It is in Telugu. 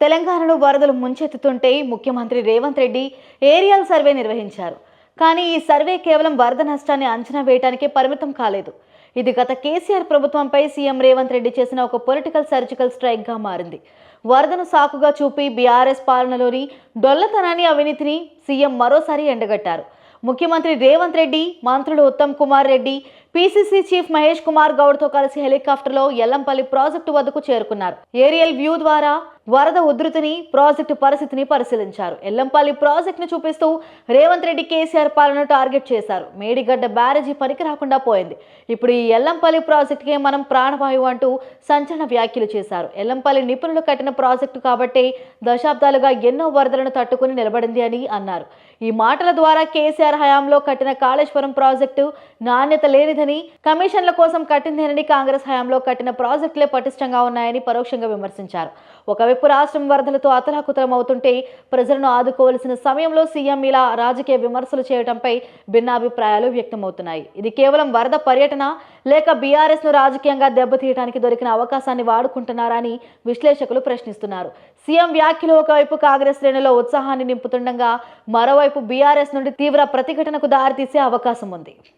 తెలంగాణలో వరదలు ముంచెత్తుతుంటే ముఖ్యమంత్రి రేవంత్ రెడ్డి ఏరియల్ సర్వే నిర్వహించారు. కానీ ఈ సర్వే కేవలం వరద నష్టాన్ని అంచనా వేయడానికే పరిమితం కాలేదు. ఇది గత కేసీఆర్ ప్రభుత్వంపై సీఎం రేవంత్ రెడ్డి చేసిన ఒక పొలిటికల్ సర్జికల్ స్ట్రైక్గా మారింది. వరదను సాకుగా చూపి బీఆర్ఎస్ పాలనలోని డొల్లతనాన్ని అవినీతిని సీఎం మరోసారి ఎండగట్టారు. ముఖ్యమంత్రి రేవంత్ రెడ్డి మంత్రులు ఉత్తమ్ కుమార్ రెడ్డి పీసీసీ చీఫ్ మహేష్ కుమార్ గౌడ్తో కలిసి హెలికాప్టర్లో ఎల్లంపల్లి ప్రాజెక్టు వద్దకు చేరుకున్నారు. ఏరియల్ వ్యూ ద్వారా వరద ఉధృతిని ప్రాజెక్టు పరిస్థితిని పరిశీలించారు. ఎల్లంపల్లి ప్రాజెక్టును చూపిస్తూ రేవంత్ రెడ్డి కేసీఆర్ పాలన టార్గెట్ చేశారు. మేడిగడ్డ బ్యారేజీ పనికి రాకుండా పోయింది. ఇప్పుడు ఈ ఎల్లంపల్లి ప్రాజెక్టుకే మనం ప్రాణవాయువు అంటూ సంచలన వ్యాఖ్యలు చేశారు. ఎల్లంపల్లి నిపుణులు కట్టిన ప్రాజెక్టు కాబట్టి దశాబ్దాలుగా ఎన్నో వరదలను తట్టుకుని నిలబడింది అని అన్నారు. ఈ మాటల ద్వారా కేసీఆర్ హయాంలో కట్టిన కాళేశ్వరం ప్రాజెక్టు నాణ్యత లేనిదని కమిషన్ల కోసం కట్టిందేనని కాంగ్రెస్ హయాంలో కట్టిన ప్రాజెక్టులే పటిష్టంగా ఉన్నాయని పరోక్షంగా విమర్శించారు. ఒకవైపు రాష్ట్రం వరదలతో అతలాకుతలమవుతుంటే ప్రజలను ఆదుకోవాల్సిన సమయంలో సీఎం ఇలా రాజకీయ విమర్శలు చేయడంపై భిన్నాభిప్రాయాలు వ్యక్తమవుతున్నాయి. ఇది కేవలం వరద పర్యటన లేక బీఆర్ఎస్ను రాజకీయంగా దెబ్బతీయడానికి దొరికిన అవకాశాన్ని వాడుకుంటున్నారని విశ్లేషకులు ప్రశ్నిస్తున్నారు. సీఎం వ్యాఖ్యలు ఒకవైపు కాంగ్రెస్ శ్రేణుల్లో ఉత్సాహాన్ని నింపుతుండగా మరోవైపు బీఆర్ఎస్ నుండి తీవ్ర ప్రతిఘటనకు దారితీసే అవకాశం ఉంది.